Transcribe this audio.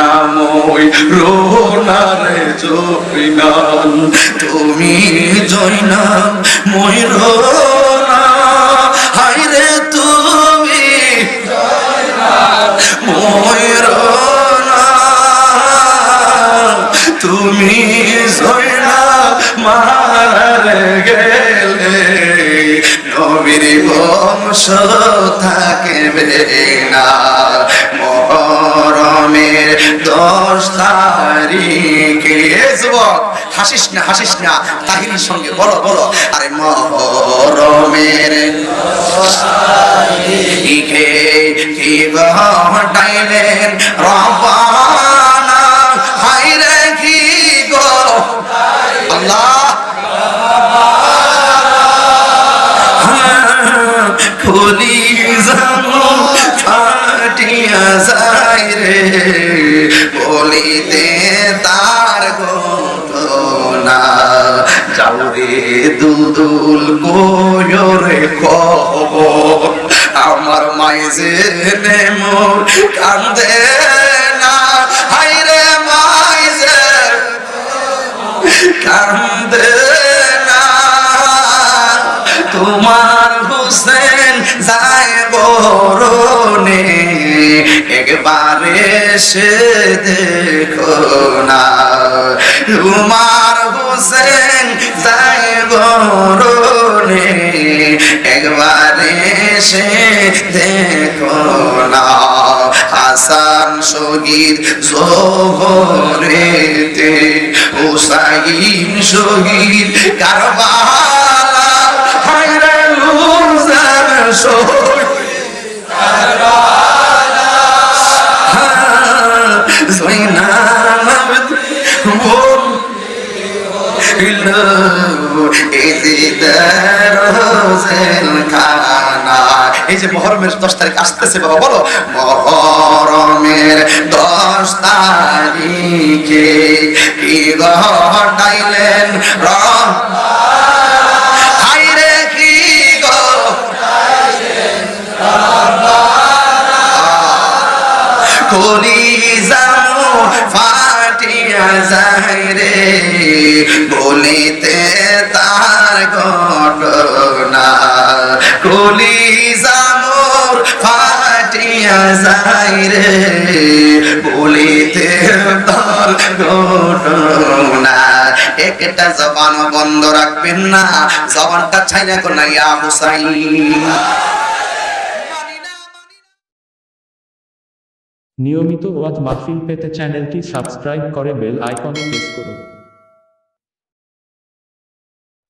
করুণাময় রোনারে জয়নাল তুমি জয়নাল, মই রোনা হাইরে তুমি মই রোনা তুমি জয়না মারে গেলে দশ তারিখে হাসিস না হাসিস না তাহিরির সঙ্গে বলো বলো। আরে মহরমের কি ঘটাইলেন রবানা হাইরে কি খুলি জানো, ফাটিয়া যায় রে। বলিতে তার ঘটনা যাও রে দুদুল কোয়রে খবর। আমার মাইজে মোর কান্দে না হাইরে মাইজে কান্দে না। তোমার হুসেন যায় বরণে একবারে সে দেখো না। তোমার হুসেন যায় বরণে একবারে সে দেখো না। হাসান শহীদ জোহরেতে, হুসাইন শহীদ কারবালা এই যে মহরমের দশ তারিখ আসতেছে বাবা, বলো। মহরমের দশ তারিখে কি ঘটাইলেন হাইরে ফাটিয়া যায়। কলি ফাটিয়া যায় রে। বলিতে একটা জবান বন্ধ রাখবেন না। জবানটা ছাইনা কোন ইয়া হুসাইন নিয়মিত ওয়াজ মাহফিল পেতে চ্যানেলটি সাবস্ক্রাইব করে বেল আইকনে প্রেস করুন।